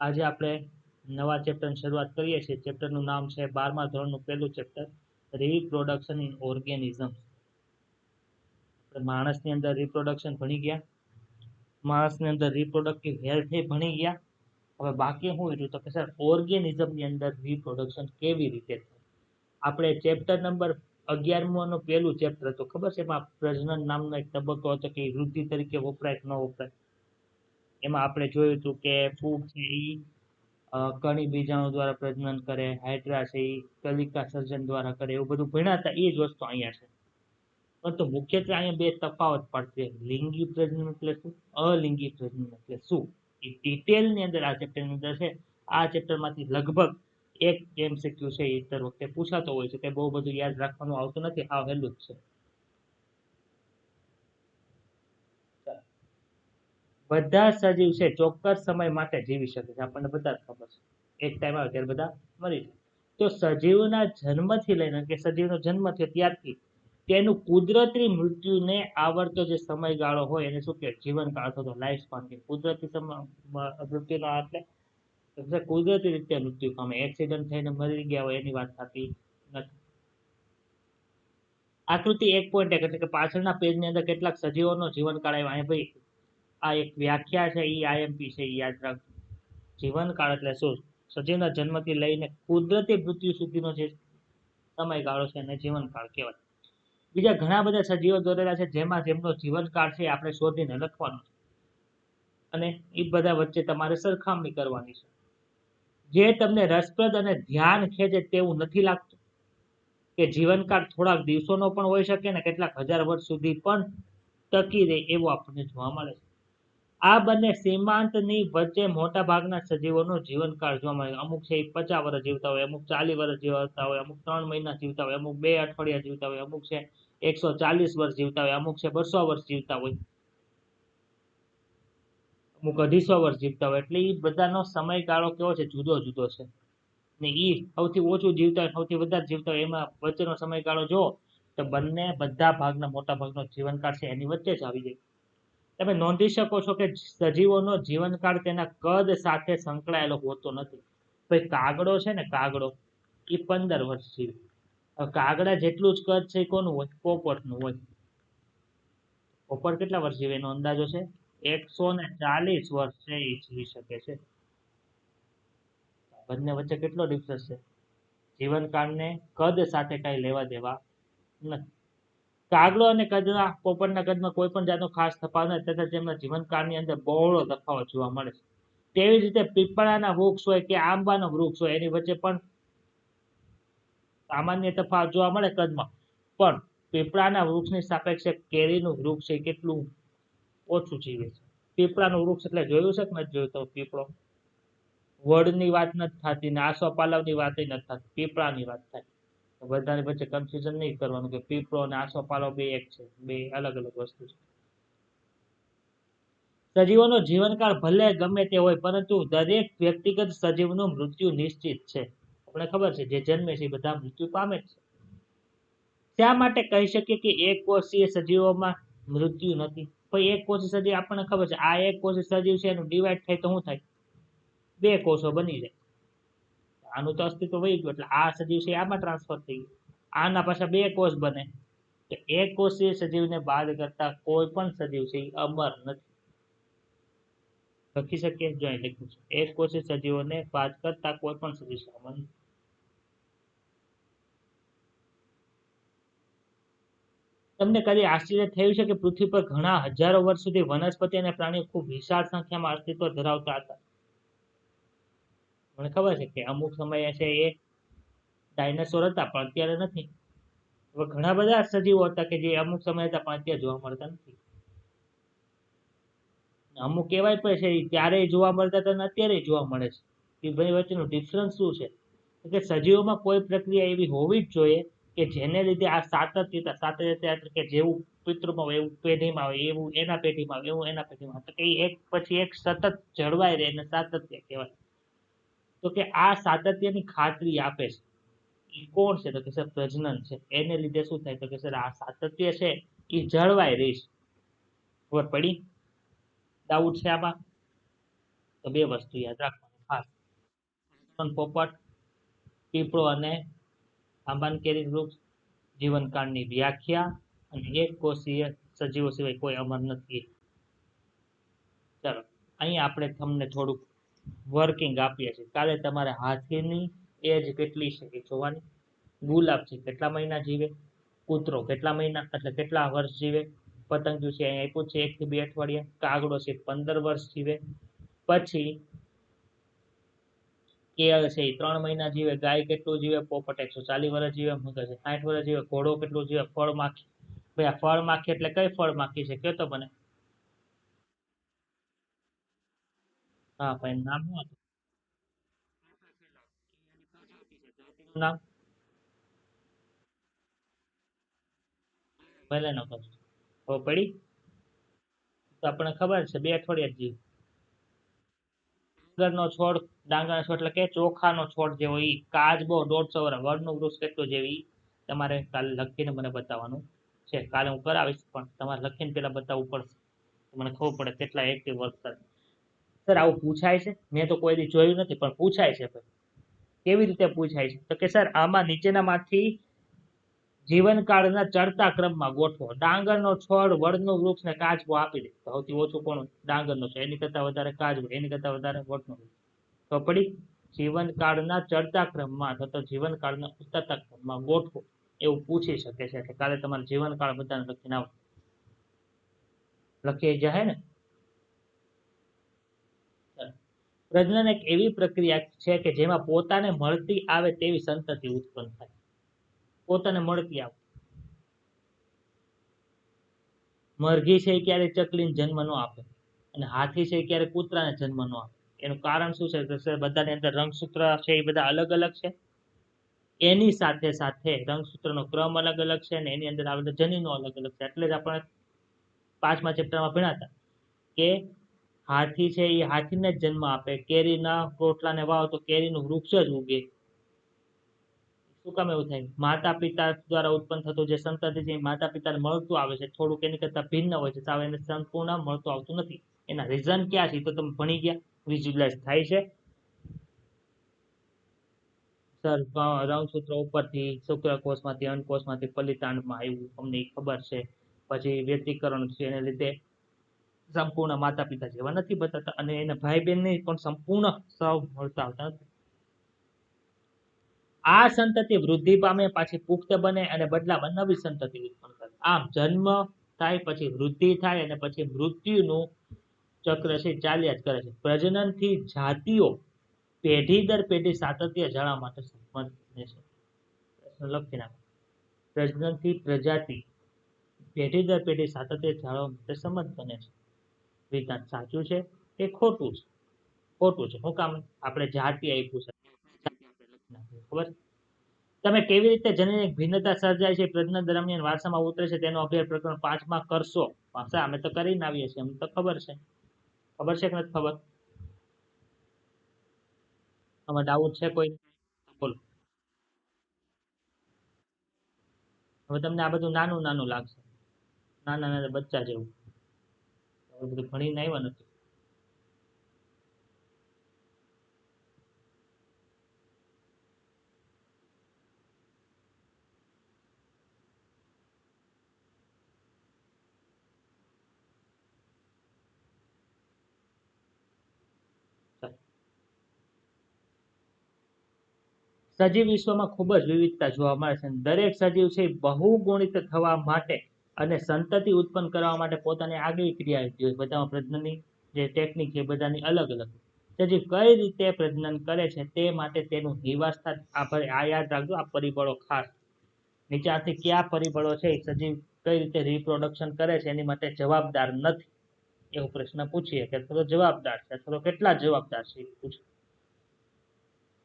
આજે આપણે નવા ચેપ્ટરની શરૂઆત કરીએ છીએ. ચેપ્ટરનું નામ છે બારમા ધોરણનું પહેલું ચેપ્ટર રિપ્રોડક્શન ઇન ઓર્ગેનિઝમ માણસની અંદર રિપ્રોડક્શન ભણી ગયા. માણસની અંદર રિપ્રોડક્ટિવ હેલ્થ ભણી ગયા. હવે બાકી શું રહ્યું? તો કે સર ઓર્ગેનિઝમની અંદર રિપ્રોડક્શન કેવી રીતે આપણે ચેપ્ટર નંબર અગિયારમું પહેલું ચેપ્ટર હતું. ખબર છે? એમાં પ્રજનન નામનો એક તબક્કો હતો કે વૃદ્ધિ તરીકે વપરાય કે ન વપરાય. એમાં આપણે જોયું હતું કે ફૂગ છે એ કણી બીજાણુ દ્વારા પ્રજનન કરે, હાઇડ્રા છે એ કલિકા સર્જન દ્વારા કરે, એવું બધું ભણ્યા હતા, એ જ વસ્તુ અહીંયા છે. પરંતુ મુખ્યત્વે અહીંયા બે તફાવત પડશે. લિંગી પ્રજનન એટલે શું? અલિંગી પ્રજનન એટલે શું? એ ડિટેલની અંદર આ ચેપ્ટરની અંદર છે. આ ચેપ્ટરમાંથી લગભગ એક એમસીક્યુ છે એ દર વખતે પૂછાતો હોય છે. તે બહુ બધું યાદ રાખવાનું આવતું નથી. આ વહેલું જ છે. બધા સજીવ છે, ચોક્કસ સમય માટે જીવી શકે છે. આપણને બધા જ ખબર છે. એક ટાઈમ આવે ત્યારે બધા મરી જાય. તો સજીવના જન્મથી લઈને કે સજીવનો જન્મ થયો ત્યારથી તેનું કુદરતી મૃત્યુને આવડતો જે સમયગાળો હોય એને શું કહે જીવનકાળ અથવા લાઈફ સ્પાન કે કુદરતી મૃત્યુનો એટલે કુદરતી રીતે મૃત્યુ પામે. એક્સિડન્ટ થઈને મરી ગયા હોય એની વાત થતી નથી. આકૃતિ એક પોઈન્ટ એક એટલે કે પાછળના પેજની અંદર કેટલાક સજીવોનો જીવનકાળ આવ્યો. અહીંયા ભાઈ આ એક વ્યાખ્યા છે એ આઈએમપી છે યાદ રાખજો જીવનકાળ એટલે શું? સજીવના જન્મથી લઈને કુદરતી મૃત્યુ સુધીનો જે સમયગાળો છે એને જીવનકાળ કહેવાય. બીજા ઘણા બધા સજીવો દોરેલા છે, જેમાં જેમનો જીવનકાળ છે આપણે શોધીને લખવાનો છે. અને એ બધા વચ્ચે તમારે સરખામણી કરવાની છે. જે તમને રસપ્રદ અને ધ્યાન ખેંચે તેવું નથી લાગતું, કે જીવનકાળ થોડાક દિવસોનો પણ હોઈ શકે ને કેટલાક હજાર વર્ષ સુધી પણ ટકી રહે એવું આપણને જોવા મળે છે. આ બંને સીમાંતની વચ્ચે મોટા ભાગના સજીવોનો જીવનકાળ જોવા મળે અમુક છે એ પચાસ વર્ષ જીવતા હોય, અમુક ચાલીસ વર્ષ જીવતા હોય, અમુક ત્રણ મહિના જીવતા હોય, અમુક બે અઠવાડિયા જીવતા હોય, અમુક છે એકસો ચાલીસ વર્ષ જીવતા હોય, અમુક છે બસો વર્ષ જીવતા હોય. અમુક અઢીસો વર્ષ જીવતા હોય. એટલે એ બધાનો સમયગાળો કેવો છે? જુદો જુદો છે. ને એ સૌથી ઓછું જીવતા હોય, સૌથી વધારે જીવતા હોય, એમાં વચ્ચેનો સમયગાળો જો તો બંને બધા ભાગના મોટા ભાગનો જીવનકાળ છે, એની વચ્ચે જ આવી જાય. તમે નોંધી શકો છો કે સજીવોનો જીવનકાળ તેના કદ સાથે સંકળાયેલો હોતો નથી. ભાઈ, કાગડો છે ને, કાગડો, એ પંદર વર્ષ જીવે. કાગડા જેટલું જ કદ છે કોનું હોય? પોપટનું હોય. પોપટ કેટલા વર્ષ જીવે? એનો અંદાજો છે? એકસો ને ચાલીસ વર્ષ છે એ જીવી શકે છે. બંને વચ્ચે કેટલો ડિફરન્સ છે? જીવનકાળને કદ સાથે કઈ લેવા દેવા નથી. કાગડો અને કદના પોપટના કદમાં કોઈ પણ જાતનો ખાસ તફાવત નથી, તથા તેમના જીવનકાળની અંદર બહોળો તફાવત જોવા મળે છે. તેવી જ રીતે પીપળાના વૃક્ષ હોય કે આંબાનો વૃક્ષ હોય, એની વચ્ચે પણ સામાન્ય તફાવત જોવા મળે કદમાં. પણ પીપળાના વૃક્ષની સાપેક્ષે કેરીનું વૃક્ષ છે કેટલું ઓછું જીવે છે. પીપળાનું વૃક્ષ એટલે જોયું છે કે નથી જોયું તો પીપળો? વડની વાત નથી થતી ને આસોપાલવની વાત નથી થતી, પીપળાની વાત થાય. બધાની વચ્ચે કન્ફ્યુઝન નહીં કરવાનું કે પીપળો અને આસોપાલવ બે એક છે. બે અલગ અલગ વસ્તુ છે. સજીવોનો જીવનકાળ ભલે ગમે તે હોય, પરંતુ દરેક વ્યક્તિગત સજીવનું મૃત્યુ નિશ્ચિત છે. આપણે ખબર છે જે જન્મે છે બધા મૃત્યુ પામે છે. શા માટે કહી શકીએ કે એક કોષીય સજીવોમાં મૃત્યુ નથી? પછી એક કોષી સજીવ આપણને ખબર છે, આ એક કોષી સજીવ છે, એનું ડિવાઈડ થાય તો શું થાય? બે કોષો બની જાય. આનું તો અસ્તિત્વ વહી ગયું, એટલે આ સજીવ આમાં ટ્રાન્સફર થઈ ગયું. આના પાછા બે કોષ બને. તો એક કોષીય સજીવને બાદ કરતા કોઈ પણ સજીવ અમર નથી. લખી શકીએ જો અહીં લખ્યું છે. એક કોષી સજીવોને બાદ કરતા કોઈ પણ સજીવ છે અમર નથી. તમને કદી આશ્ચર્ય થયું છે કે પૃથ્વી પર ઘણા હજારો વર્ષ સુધી વનસ્પતિ અને પ્રાણીઓ ખૂબ વિશાળ સંખ્યામાં અસ્તિત્વ ધરાવતા હતા? મને ખબર છે કે અમુક સમયે છે એ ડાયનાસોર હતા, પણ અત્યારે નથી. હવે ઘણા બધા સજીવો હતા કે જે અમુક સમયે હતા, પણ અત્યારે જોવા મળતા નથી. અમુક એવાય પણ છે ત્યારે જોવા મળતા હતા અત્યારે જોવા મળે છે. કે ભાઈ, વચ્ચેનું ડિફરન્સ શું છે? કે સજીવોમાં કોઈ પ્રક્રિયા એવી હોવી જ જોઈએ કે જેને લીધે આ સાતત્યતા એટલે કે જેવું પિતૃમાં હોય, એવું પેઢીમાં આવે એવું એના પેઢીમાં આવે એવું એના પેઢીમાં તો કે એક પછી એક સતત જળવાઈ રહે, એને સાતત્ય કહેવાય. તો કે આ સાતત્યની ખાતરી આપે છે. એ કોણ છે? તો કે સર પ્રજનન છે. એને લીધે શું થાય? તો કે સર આ સાતત્ય છે એ જળવાઈ રહીશ ખબર પડી? ડાઉટ છે આમાં? તો બે વસ્તુ યાદ રાખવાની ખાસ. પોપટ, પીપળો અને આંબાન કેરી વૃક્ષ, જીવનકાળની વ્યાખ્યા અને એક કોષીય સજીવો સિવાય કોઈ અમર નથી. ચાલો, અહીં આપણે તમને થોડુંક વર્કિંગ આપીએ છીએ. કાલે તમારે હાથીની એજ કેટલી છે એ જોવાની? ગુલાબ છે, કેટલા મહિના જીવે? કૂતરો કેટલા મહિના, એટલે કેટલા વર્ષ જીવે? પતંગિયું છે, અહીંયા આપ્યું છે, એકથી બે અઠવાડિયા. કાગડો છે, પંદર વર્ષ જીવે. પછી કેળ છે, એ ત્રણ મહિના જીવે. ગાય કેટલું જીવે? પોપટ એકસો ચાલીસ વર્ષ જીવે મગર સાઠ વર્ષ જીવે. ઘોડો કેટલું જીવે? ફળ માખી. ભાઈ, આ ફળ માખી એટલે કઈ ફળ માખી છે? કહેતો મને. હા ભાઈ નામ શું હતું? નામ? ભલે નો ખબર પડી? તો આપણને ખબર છે, બે અઠવાડિયા જ ડાંગરનો છોડ ડાંગરનો છોડ એટલે કે ચોખાનો છોડ જેવો ઈ કાચબો દોઢસો વર્ષ વડનું વૃક્ષ કેટલું જેવી તમારે કાલે લખીને મને બતાવવાનું છે. કાલે હું કરાવીશ, પણ તમારે લખીને પેલા બતાવવું પડશે. મને ખબર પડે કેટલા એક્ટિવ વર્ક સર આવું પૂછાય છે? મેં તો કોઈ દી જોયું નથી, પણ પૂછાય છે કેવી રીતે પૂછાય છે? તો કે સર આમાં નીચેનામાંથી જીવનકાળના ચડતા ક્રમમાં ગોઠવો. ડાંગરનો છોડ, વડનું વૃક્ષ ને કાચબો આપી દે. સૌથી ઓછું કોણ ડાંગરનો છે એની કરતાં વધારે કાચબો, એની કરતાં વધારે વડનું તો પડી જીવનકાળના ચડતા ક્રમમાં અથવા તો જીવનકાળના ઉતરતા ક્રમમાં ગોઠવો. એવું પૂછી શકે છે એટલે કાલે તમારે જીવનકાળ બધાને લખીને આવો લખી જાય ને? પ્રજનન એક એવી પ્રક્રિયા છે કે જેમાં પોતાને મળતી આવે તેવી સંતતિ ઉત્પન્ન થાય. પોતાને મળતી આવે. મરઘી છે ક્યારે ચકલીને જન્મ ન આપે અને હાથી છે ક્યારે કૂતરાને જન્મ ન આપે. એનું કારણ શું છે? બધાની અંદર રંગસૂત્ર છે એ બધા અલગ અલગ છે. એની સાથે સાથે રંગસૂત્રનો ક્રમ અલગ અલગ છે અને એની અંદર આવેલા જનીનો અલગ અલગ છે. એટલે જ આપણે પાંચમા ચેપ્ટરમાં ભણ્યા હતા કે હાથી છે એ હાથીને જ જન્મ આપે. કેરીના રોટલાને વાવ તો કેરીનું વૃક્ષ જ ઉગે. શું કામ એવું થાય? માતા પિતા દ્વારા ઉત્પન્ન થતું જે સંતતિ છે માતા પિતાને મળતું આવે છે, થોડુંક એની કરતા ભિન્ન હોય છે, સાવ એને સંપૂર્ણ મળતું આવતું નથી. એના રીઝન ક્યાં છે? તો તમે ભણી ગયા. વિઝ્યુલાઇઝ થાય છે. સર રંગસૂત્ર ઉપરથી શુક્રકોષમાંથી અંડકોષમાંથી ફલિતાંડમાં આવ્યું. અમને ખબર છે. પછી વ્યતિકરણ છે, એને લીધે સંપૂર્ણ માતા પિતા જેવા નથી બતાતા અને એના ભાઈ બહેનને પણ સંપૂર્ણ સૌ મળતા આવતા નથી. આ સંતતિ વૃદ્ધિ પામે, પાછી પુખ્ત બને અને બદલામાં નવી સંતતિ ઉત્પન્ન કરે. આમ જન્મ થાય, પછી વૃદ્ધિ થાય અને પછી મૃત્યુનું ચક્ર છે, ચાલ્યા જ કરે છે. પ્રજનનથી જાતિઓ પેઢી દર પેઢી સાતત્ય જાળવવા માટે બને છે. લખી નાખો. પ્રજનનથી પ્રજાતિ પેઢી દર પેઢી સાતત્ય જાળવવા માટે સમર્થ બને છે. વિધાન સાચું છે? કે ખોટું છે. ખોટું છે. શું કામ આપણે જાતિ આપ્યું છે. ખબર? તમે કેવી રીતે જનીનિક ભિન્નતા સર્જાય છે? પ્રજનન દરમિયાન વારસામાં ઉતરે છે. તેનો અભ્યાસ પ્રકરણ પાંચમાં કરશો. પાછા અમે તો કરીને આવીએ છીએ. અમને તો ખબર છે. ખબર છે કે નથી ખબર? આમાં ડાઉટ છે કોઈ? બોલો. હવે તમને આ બધું નાનું નાનું લાગશે. નાના નાના બચ્ચા જેવું. બધું ભણીને આવ્યા નથી. સજીવ વિશ્વમાં ખૂબ જ વિવિધતા જોવા મળે છે. દરેક સજીવ છે બહુગુણિત થવા માટે અને સંતતિ ઉત્પન્ન કરવા માટે પોતાની આગવી ક્રિયા બધામાં પ્રજનનની જે ટેકનિક છે બધાની અલગ અલગ તેથી કઈ રીતે પ્રજનન કરે છે તે માટે તેનું નિવાસસ્થાન આ યાદ રાખજો. આ પરિબળો ખાસ. નીચાથી કયા પરિબળો છે સજીવ કઈ રીતે રિપ્રોડક્શન કરે છે એની માટે જવાબદાર નથી. એવો પ્રશ્ન પૂછીએ કે થોડો જવાબદાર છે, થોડો કેટલા જવાબદાર છે પૂછો.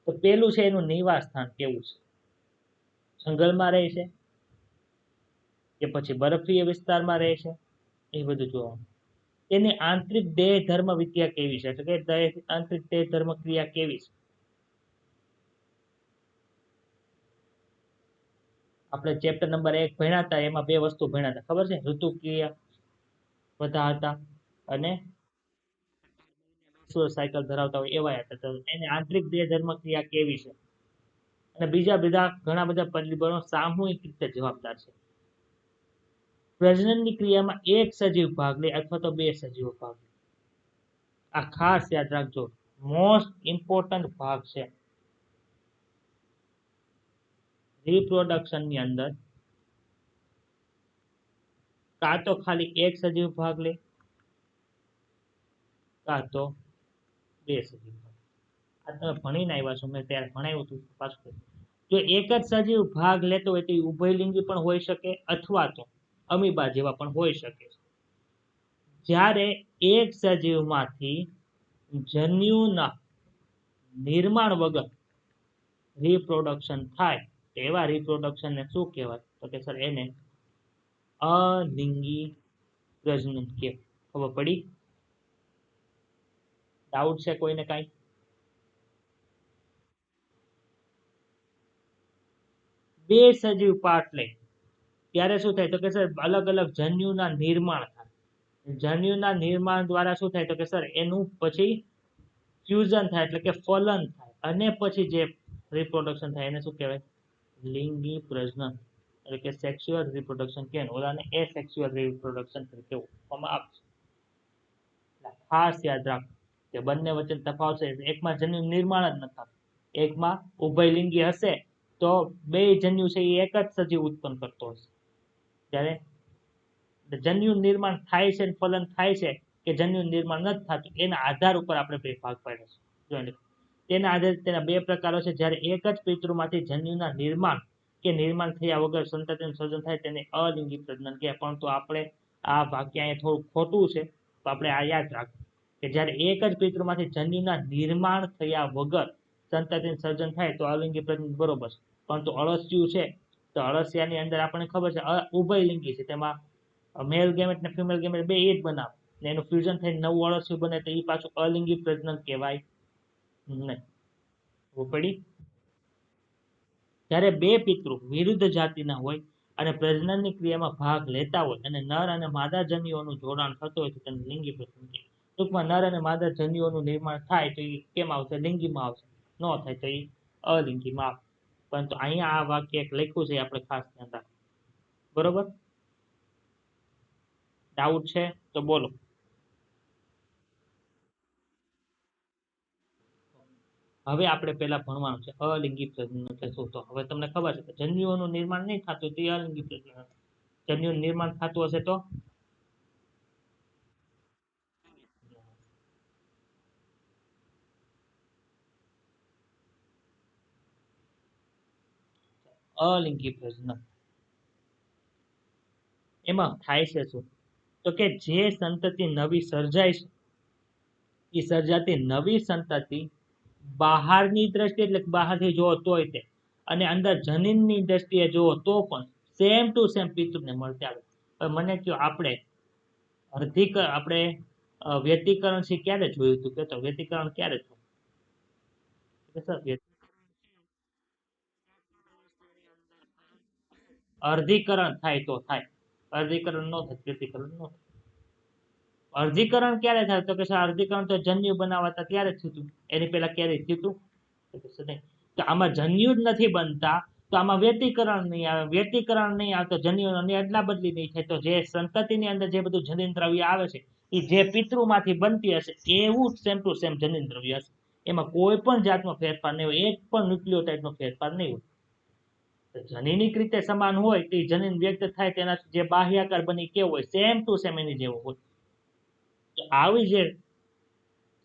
તો પેલું છે એનું નિવાસ સ્થાન કેવું છે? જંગલમાં રહે છે કે પછી બરફીય વિસ્તારમાં રહે છે? એ બધું જોવાનું તેની આંતરિક દેહ ધર્મ વિદ્યા કેવી છે? એટલે કે આંતરિક દેહ ધર્મ ક્રિયા કેવી છે? આપણે ચેપ્ટર નંબર એક ભણ્યા હતા, એમાં બે વસ્તુ ભણ્યા હતા. ખબર છે? ઋતુક્રિયા બધા હતા અને સાયકલ ધરાવતા હોય એવા હતા. તો એને આંતરિક દેહ ધર્મ ક્રિયા કેવી છે? અને બીજા બધા ઘણા બધા પરિબળો સામૂહિક રીતે જવાબદાર છે. પ્રજનનની ક્રિયામાં એક સજીવ ભાગ લે અથવા તો બે સજીવો ભાગ લે. આ ખાસ યાદ રાખજો મોસ્ટ ઇમ્પોર્ટન્ટ ભાગ છે. રિપ્રોડક્શનની અંદર કાં તો ખાલી એક સજીવ ભાગ લે, કાં તો બે સજીવ ભાગ આ તમે ભણીને આવ્યા છો, મેં ત્યારે ભણાવ્યું હતું, પાછું જો એક જ સજીવ ભાગ લેતો હોય તો એ ઉભયલિંગી પણ હોઈ શકે અથવા તો અમીબા જેવા પણ હોઈ શકે છે. જ્યારે એક સજીવમાંથી જન્યુના નિર્માણ વગર રિપ્રોડક્શન થાય એવા રિપ્રોડક્શનને શું કહેવાય? તો કે સર એને અલિંગી પ્રજનન કહેવાય. ખબર પડી? ડાઉટ છે કોઈને કાંઈ? બે સજીવ પાર્ટ લે. ત્યારે શું થાય? તો કે સર, અલગ અલગ જન્યુના નિર્માણ થાય. જન્યુના નિર્માણ દ્વારા શું થાય? તો કે સર, એનું પછી ફ્યુઝન થાય, એટલે કે ફલન થાય. અને પછી જે રિપ્રોડક્શન થાય, એને શું કહેવાય? લિંગી પ્રજનન, એટલે કે સેક્સ્યુઅલ રિપ્રોડક્શન કે ઓલાને એ સેક્સ્યુઅલ રિપ્રોડક્શન તરીકે ઓળખવામાં આવશે. ખાસ યાદ રાખો કે બંને વચ્ચે તફાવત છે એકમાં જન્યુ નિર્માણ જ નથી એકમાં ઉભયલિંગી હશે, તો બે જન્યુ છે, એ એક જ સજીવ ઉત્પન્ન કરતો હશે. જ્યારે જન્યુ નિર્માણ થાય છે ફલન થાય છે કે જન્યુ નિર્માણ નથી થતું, એના આધાર ઉપર આપણે બે ભાગ પાડીશું તેના આધારે તેના બે પ્રકારો છે. જ્યારે એક જ પિતૃમાંથી જન્યુના નિર્માણ કે નિર્માણ થયા વગર સંતતિનું સર્જન થાય, તેને અલિંગી પ્રજનન કહે પરંતુ આપણે આ વાક્ય અહીંયા થોડું ખોટું છે, તો આપણે આ યાદ રાખવું. કે જ્યારે એક જ પિતૃમાંથી જન્યુના નિર્માણ થયા વગર સંતતિનું સર્જન થાય, તો અલિંગી પ્રજનન બરોબર છે. પરંતુ અળસિયું છે તો અળસિયાની અંદર આપણને ખબર છે ઉભયલિંગી છે. તેમાં મેલ ગેમેટ ને ફિમેલ ગેમેટ બે એ જ બનાવે. ને એનું ફ્યુઝન થઈને નવું અળસિયું બને તો એ પાછું અલિંગી પ્રજનન કહેવાય. નહીં. પડી. જ્યારે બે પિતૃ વિરુદ્ધ જાતિના હોય અને પ્રજનનની ક્રિયામાં ભાગ લેતા હોય અને નર અને માદા જન્યુઓનું જોડાણ થતું હોય તો તેને લિંગી પ્રજનન કહેવાય. ટૂંકમાં નર અને માદા જન્યુઓનું નિર્માણ થાય તો એ કેમ આવશે? લિંગીમાં આવશે. ન થાય તો એ અલિંગીમાં આવે પરંતુ અહીંયા આ વાક્ય એક લખ્યું છે આપણે ખાસ ધ્યાન રાખવું. બરોબર? ડાઉટ છે, તો બોલો. હવે આપણે પહેલા ભણવાનું છે, અલિંગી પ્રજનન એટલે શું? તો હવે તમને ખબર છે જન્યુઓનું નિર્માણ નહીં થતું તે અલિંગી પ્રજનન. હશે. નિર્માણ થતું હશે તો અલિંગી પ્રજનન. એમાં થાય છે શું? તો કે જે સંતતિ નવી સર્જાય છે, એ સર્જાતી નવી સંતતિ બહારની દ્રષ્ટિએ, એટલે બહારથી જોવો તોય તે, અને અંદર જનીનની દ્રષ્ટિએ જોવો તો પણ સેમ ટુ સેમ પિતૃને મળતી આવે. હવે મને કયો આપણે અર્ધિક, આપણે વ્યતિકરણ છે ક્યારે જોયું હતું કે તો વ્યતિકરણ ક્યારે થયું? સર અર્ધીકરણ થાય તો થાય. અર્ધીકરણ ન થાય, પ્રતિકરણ ન થાય. અર્ધીકરણ ક્યારે થાય? તો કે સર, અર્ધીકરણ તો જન્યુ બનાવતા ત્યારે જ એની પહેલા ક્યારે થયું? તો આમાં જન્યુ જ નથી બનતા, તો આમાં વ્યતિકરણ નહીં આવે. વ્યતિકરણ નહીં આવે તો જન્યુની અદલા બદલી નહીં થાય. તો જે સંતતિની અંદર જે બધું જનીન દ્રવ્ય આવે છે, એ જે પિતૃમાંથી બનતી હશે, એવું જ સેમ ટુ સેમ જનીન દ્રવ્ય હશે. એમાં કોઈ પણ જાતનો ફેરફાર નહીં હોય. એક પણ ન્યુક્લિયોટાઇડનો ફેરફાર નહીં હોય. જનીનિક રીતે સમાન હોય તે જનીન વ્યક્ત થાય તેના જે બાહ્યાકાર બની કેવો હોય સેમ ટુ સેમ એની જેવો હોય. આવી જે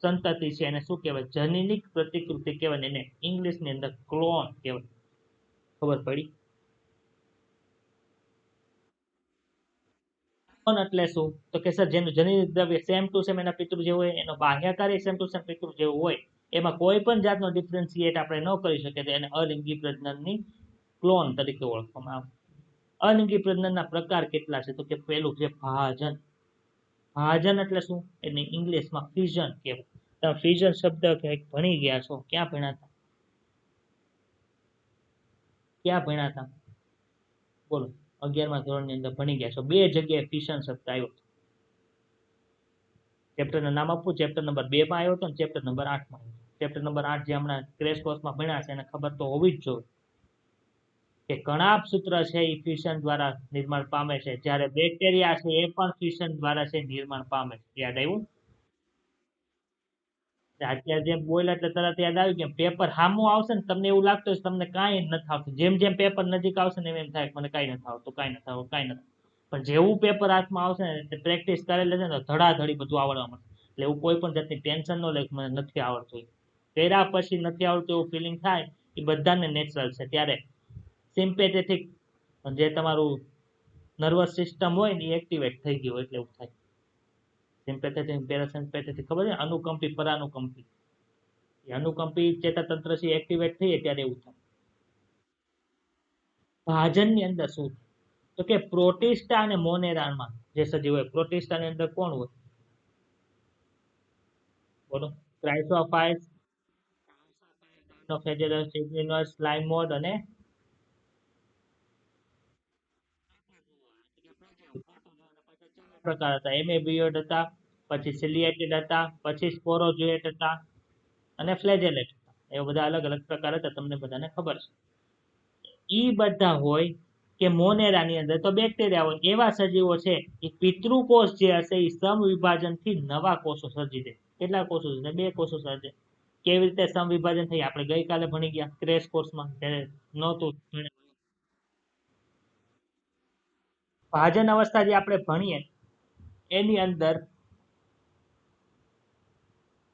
સંતતિ છે એને શું કહેવાય? જનીનિક પ્રતિકૃતિ કહેવાય એને ઇંગ્લિશની અંદર ક્લોન કહેવાય. ખબર પડી? એટલે શું? તો કે સર, જેનું જનીનિક દ્રવ્ય સેમ ટુ સેમ એના પિતૃ જેવું હોય, એનો બાહ્યાકાર સેમ ટુ સેમ પિતૃ જેવું હોય, એમાં કોઈ પણ જાતનો ડિફરન્સિએટ આપણે ન કરી શકીએ તો એને અલિંગી પ્રજનનની ક્લોન તરીકે ઓળખવામાં આવે. અલિંગી પ્રજનનના પ્રકાર કેટલા છે? તો કે પેલું છે ભાજન. ભાજન એટલે શું? એને ઇંગ્લિશમાં ફ્યુઝન કહેવાય. તમે ફ્યુઝન શબ્દ કંઈક ભણી ગયા છો? ક્યાં ભણ્યા હતા? ક્યાં ભણ્યા હતા? બોલો. અગિયારમા ધોરણની અંદર ભણી ગયા છો. બે જગ્યાએ ફ્યુઝન શબ્દ આવ્યો ચેપ્ટરનું નામ આપવું ચેપ્ટર નંબર બે માં આવ્યો હતો ચેપ્ટર નંબર આઠમાં આવ્યો ચેપ્ટર નંબર આઠ જે હમણાં ક્રેશ કોર્સમાં ભણ્યા છે, એને ખબર તો હોવી જ જોઈએ. કે કણાભ સૂત્ર છે એ ફ્યુઝન દ્વારા નિર્માણ પામે છે. જ્યારે બેક્ટેરિયા છે એ પણ ફ્યુઝન દ્વારા છે નિર્માણ પામે છે. યાદ આવ્યું? અત્યારે જેમ બોલ એટલે તરત યાદ આવ્યું કે પેપર હામું આવશે ને તમને એવું લાગતું હશે, તમને કાંઈ નથી આવતું જેમ જેમ પેપર નજીક આવશે ને એમ એમ થાય મને કાંઈ નથી આવતું કાંઈ નથી આવતું કાંઈ નથી પણ જેવું પેપર હાથમાં આવશે ને પ્રેક્ટિસ કરેલી છે ને ધડાધડી બધું આવડવા મળશે. એટલે એવું કોઈ પણ જાતની ટેન્શન ન લે મને નથી આવડતું. કર્યા પછી નથી આવડતું એવું ફિલિંગ થાય, એ બધાને નેચરલ છે. ત્યારે સિમ્પેથેટિક જે તમારું નર્વસ સિસ્ટમ હોય ને એ એક્ટિવેટ થઈ ગયું એટલે એવું થાય. સિમ્પેથેટિક પેરાસિમ્પેથેટિક ખબર છે? અનુકંપી, પરાનુકંપી. એ અનુકંપી ચેતાતંત્ર છે એક્ટિવેટ થઈએ ત્યારે એવું થાય. ભાજનની અંદર શું તો કે પ્રોટિસ્ટા અને મોનેરામાં જે સજીવ હોય, પ્રોટિસ્ટાની અંદર કોણ હોય? બોલો. ક્રાઇસોફાઇસ ફેજેરસ સિગ્નિનસ સ્લાઇમોડ અને પ્રકાર હતા. એમેબિયોડ હતા, પછી સિલિએટેડ હતા, પછી સ્પોરોજોએટ હતા અને ફ્લેજેલેટ હતા. એવા બધા અલગ અલગ પ્રકાર હતા, તમને બધાને ખબર છે. એ બધા હોય કે મોનેરાની અંદર તો બેક્ટેરિયા હોય, એવા સજીવો છે એ પિતૃકોષ જે હશે એ સમવિભાજનથી નવા કોષો સર્જી દે. કેટલા કોષો સર્જે બે કોષો સર્જે. કેવી રીતે સમવિભાજન થઈ? આપણે ગઈકાલે ભણી ગયા ક્રેશ કોર્સમાં ત્યારે નહોતું ભાજન અવસ્થા જે આપણે ભણીએ, એની અંદર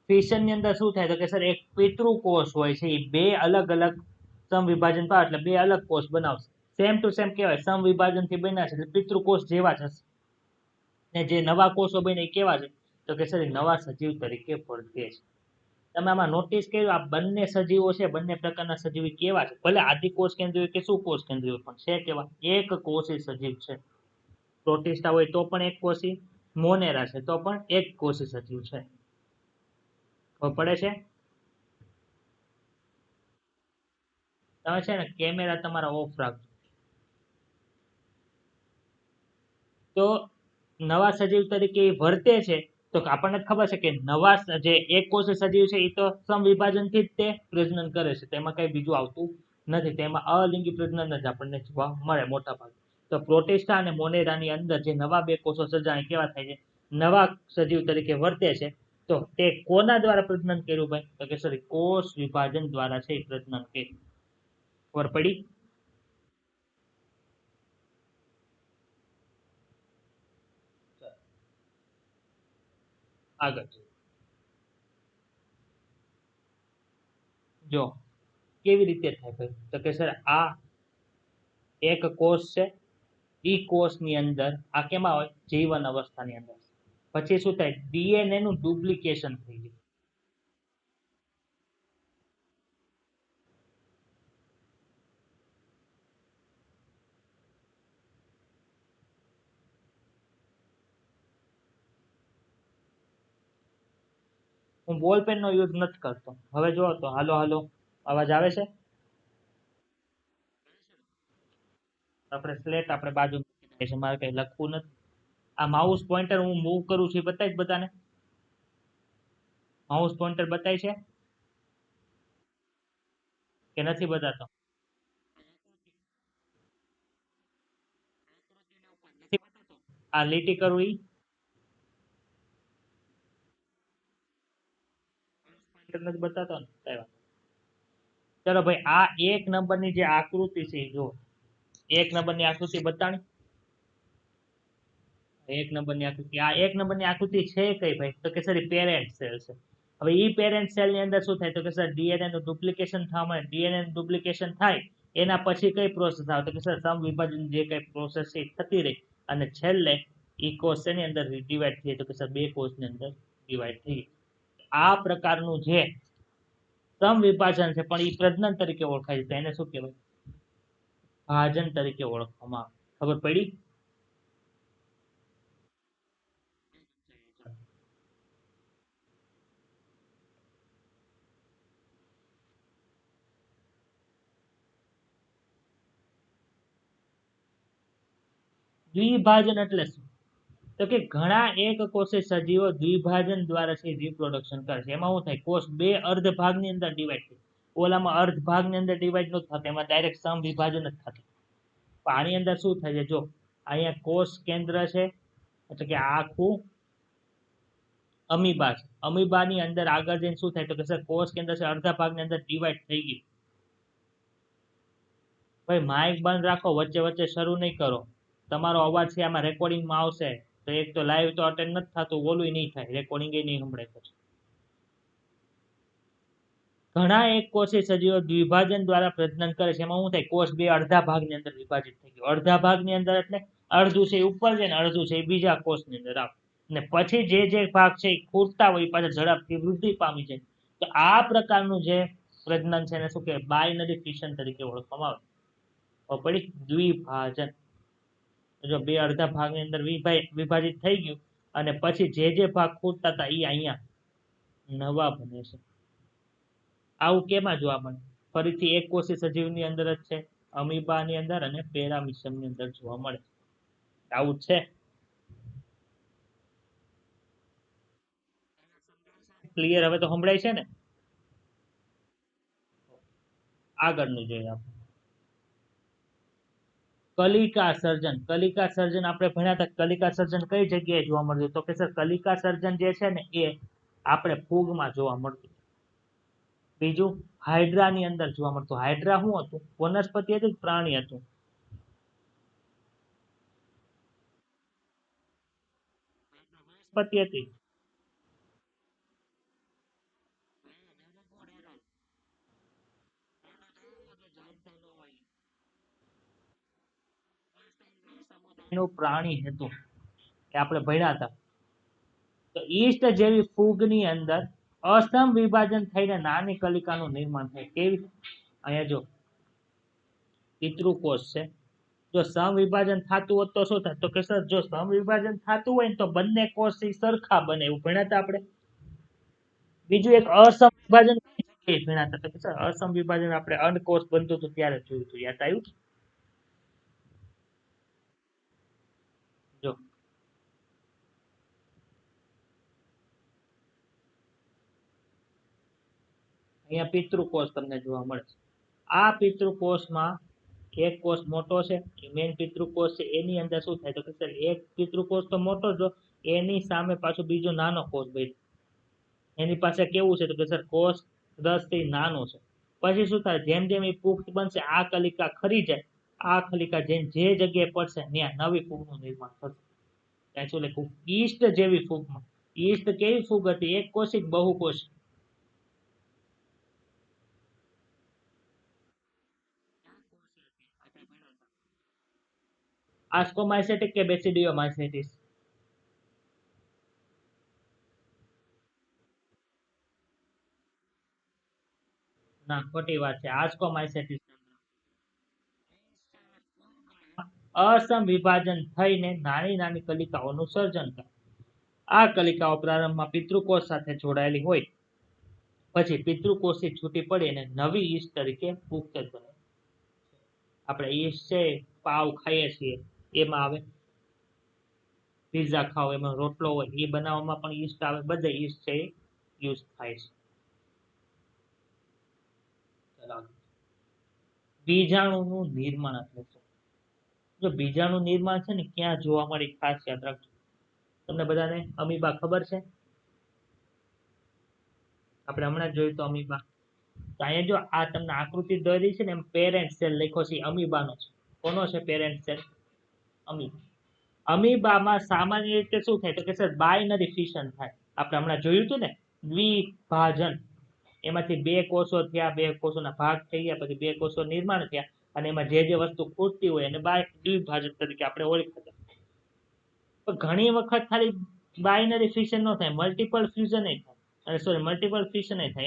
ફિશનની અંદર શું થાય તો કે સર, એક પિતૃકોષ હોય છે, એ બે અલગ અલગ સમવિભાજન પામે એટલે બે અલગ કોષ બનાવશે. સેમ ટુ સેમ કહેવાય, સમવિભાજનથી બન્યા એટલે પિતૃકોષ જેવા જ હશે. ને જે નવા કોષો બને એ કેવા છે? તો કે સર, એ નવા સજીવ તરીકે વર્તે છે. તમે આમાં નોટિસ કર્યું, આ બંને સજીવો છે, બંને પ્રકારના સજીવ કેવા છે? ભલે આદિકોષ કેન્દ્રીય કે શું કોષ કેન્દ્રીય પણ છે કેવા? એક કોષી સજીવ છે. પ્રોટિસ્ટા હોય તો પણ એક કોષી મોનેરા છે તો પણ એક કોષી સજીવ છે. ખબર પડે છે? તમે છે ને કેમેરા તમારા ઓફ રાખજો. તો નવા સજીવ તરીકે વર્તે છે, તો આપણને ખબર છે કે નવા જે એક કોષી સજીવ છે એ તો સમવિભાજનથી જ તે પ્રજનન કરે છે. તેમાં કઈ બીજું આવતું નથી. તેમાં અલિંગી પ્રજનન જ આપણને જોવા મળે મોટા ભાગે તો પ્રોટેસ્ટા અને મોનેરાની અંદર જે નવા બે કોષો સર્જાય કેવા થાય છે? નવા સજીવ તરીકે વર્તે છે. તો તે કોના દ્વારા પ્રજનન કર્યું ભાઈ? તો કે સોરી કોષ વિભાજન દ્વારા છે પ્રજનન કર્યું. પડી? આગળ. જો, કેવી રીતે થાય ભાઈ? તો કે સર આ એક કોષ છે ઈ કોષની અંદર, આ કેમાં હોય? જીવન અવસ્થાની અંદર. પછી શું થાય? ડીએનએ નું ડુપ્લિકેશન થઈ જાય હું બોલ પેન નો યુઝ નથી કરતો. હવે જો તો, હાલો હાલો. અવાજ આવે છે? આપણે સ્લેટ આપણે બાજુ મારે કઈ લખવું નથી. આ માઉસ પોઈન્ટર હું મૂવ કરું છું, એ બધાને? માઉસ પોઈન્ટર બતાય છે? કે નથી બતાતો? આ લીટી કરું ઈ. નથી બતાતો ને? ચલો ભાઈ, આ એક નંબરની જે આકૃતિ છે જો એક નંબરની આકૃતિ બતાણી એક નંબરની આકૃતિ. આ એક નંબરની આકૃતિ છે કઈ ભાઈ? તો કે સર પેરેન્ટ સેલ છે. હવે ઈ પેરેન્ટ સેલની અંદર શું થાય? તો કે સર ડીએનએ નું ડુપ્લિકેશન થવા મળે ડીએનએ નું ડુપ્લિકેશન થાય, એના પછી કઈ પ્રોસેસ આવે? તો કે સર સમ વિભાજન જે કઈ પ્રોસેસ છે થતી રહી. અને છેલ્લે ઈ કોષ એની અંદર ડિવાઈડ થઈ તો કે સર બે કોષની અંદર ડિવાઈડ થઈ આ પ્રકારનું જે સમ વિભાજન છે, પણ એ પ્રજનન તરીકે ઓળખાય છે. એને શું કહેવાય? ભાજન તરીકે ઓળખવામાં ખબર પડી? દ્વિભાજન એટલે શું? તો કે ઘણા એક કોષી સજીવો દ્વિભાજન દ્વારા છે રિપ્રોડક્શન કરે છે. એમાં શું થાય? કોષ બે અર્ધ ભાગની અંદર ડિવાઈડ થાય. ઓલામાં અર્ધ ભાગની અંદર ડિવાઈડ નથી થતું, એમાં ડાયરેક્ટ સમ વિભાજન જ થતું. પણ અંદર શું થાય છે? જો અહીંયા કોષ કેન્દ્ર છે, એટલે કે આખું અમીબા છે. અમીબાની અંદર આગળ જઈને શું થાય? તો કે સર, કોષ કેન્દ્ર છે, અડધા ભાગની અંદર ડિવાઈડ થઈ ગયું. ભાઈ માઇક બંધ રાખો, વચ્ચે વચ્ચે શરૂ નહીં કરો. તમારો અવાજ છે, આમાં રેકોર્ડિંગમાં આવશે. તો એક તો લાઈવ તો અટેન્ડ નથી થતું ઓલું નહીં થાય. રેકોર્ડિંગ એ નહીં સંભળાય પછી. ઘણા એક કોષી સજીવો દ્વિભાજન દ્વારા પ્રજનન કરે છે. એમાં શું થાય? કોષ બે અડધા ભાગની અંદર વિભાજિત થઈ ગયો. અડધા ભાગની અંદર એટલે અડધું છે ઉપર છે ને અડધું છે એ બીજા કોષની અંદર આવે. અને પછી જે જે ભાગ છે એ ખૂટતા હોય પાછા ઝડપથી વૃદ્ધિ પામી જાય. તો આ પ્રકારનું જે પ્રજનન છે એને શું કહેવાય? બાયનરી ફિશન તરીકે ઓળખવામાં આવે. પડી દ્વિભાજન. જો બે અડધા ભાગની અંદર વિભાજિત થઈ ગયું અને પછી જે જે ભાગ ખૂટતા હતા એ અહીંયા નવા બને છે. આવું કેમાં જોવા મળે ફરીથી એક કોષી સજીવની અંદર જ છે. અમીબાની અંદર અને પેરામિશમની અંદર જોવા મળે આવું છે. ક્લિયર હવે તો સંભળાય છે ને? આગળનું જોઈએ આપણે. કલિકા સર્જન. કલિકા સર્જન આપણે ભણ્યા હતા. કલિકા સર્જન કઈ જગ્યાએ જોવા મળતું તો કે સર, કલિકા સર્જન જે છે ને એ આપણે ફૂગમાં જોવા મળતું. બીજું હાઇડ્રાની અંદર જોવા મળતું હાઇડ્રા શું હતું? વનસ્પતિ હતી પ્રાણી હતું? વનસ્પતિ હતી. નું પ્રાણી હતું કે આપણે ભણ્યા હતા. તો ઈસ્ટ જેવી ફૂગની અંદર અસમ વિભાજન થઈને નાની કલિકાનું નિર્માણ થાય કેવી અહીંયા જો પિતૃકોષ છે. જો સમ વિભાજન થતું હોત તો શું થાય? તો કે સર જો સમ વિભાજન થતું હોય ને તો બંને કોષ સરખા બને એવું ભણ્યા આપણે. બીજું એક અસમ વિભાજન ભણ્યા હતા. તો કે સર અસમ વિભાજન આપણે અંડકોષ બનતું હતું ત્યારે જોયું હતું. યાદ આવ્યું જો અહીંયા પિતૃકોષ તમને જોવા મળશે. આ પિતૃકોષમાં એક કોષ મોટો છે મેઇન પિતૃકોષ છે, એની અંદર શું થાય તો કે સર એક પિતૃકોષ તો મોટો જો એની સામે પાછો બીજો નાનો કોષ ભાઈ એની પાસે કેવું છે તો કે સર કોષ દસથી નાનો છે. પછી શું થાય, જેમ જેમ એ પુખ્ત બનશે, આ કલિકા ખરી જાય, આ કલિકા જેમ જે જગ્યાએ પડશે, ત્યાં નવી ફૂગનું નિર્માણ થશે. ત્યાં શું લખ્યું? ઈસ્ટ જેવી ફૂગમાં. ઈસ્ટ કેવી ફૂગ હતી? એક કોષિક બહુકોષ આસ્કોમાઇસેટિક કે બેસિડિયોમાઇસેટિસ ના, ખોટી વાત છે. આસ્કોમાઇસેટિસ અસમ વિભાજન થઈને નાની નાની કલિકાઓનું સર્જન કરે. આ કલિકાઓ પ્રારંભમાં પિતૃકોષ સાથે જોડાયેલી હોય. પછી પિતૃકોષથી છૂટી પડી અને નવી ઈસ્ટ તરીકે પુખ્ત બને. આપણે ઈસ્ટ છે, પાવ ખાઈએ છીએ. એમાં આવે. પીઝા ખાઓ, એમાં રોટલો હોય, એ બનાવવામાં પણ ઈસ્ટ આવે, બધા ઈસ્ટ છે યુઝ થાય છે. બીજાણુનું નિર્માણ એટલે જો બીજાણુ નિર્માણ છે ને, ક્યાં જોવા મળે ખાસ યાદ રાખજો. તમને બધાને અમીબા ખબર છે? આપણે હમણાં જ જોયું તો અમીબા. તો અહીંયા જો આ તમને આકૃતિ દોરી છે ને, એમ પેરેન્ટ સેલ લખ્યો છે અમીબાનો છે. કોનો છે પેરેન્ટ સેલ અમીબા અમીબામાં સામાન્ય રીતે શું થાય તો કે સર બાયનરી ફિશન થાય. આપણે હમણાં જોયું હતું ને, દ્વિભાજન. એમાંથી બે કોષો થયા, બે કોષોના ભાગ થઈ ગયા, પછી બે કોષો નિર્માણ થયા, અને એમાં જે જે વસ્તુ ખૂટતી હોય એને બાય દ્વિભાજન તરીકે આપણે ઓળખતા. ઘણી વખત ખાલી બાયનરી ફિશન ન થાય મલ્ટિપલ ફ્યુઝન થાય. સોરી મલ્ટિપલ ફિશન થાય.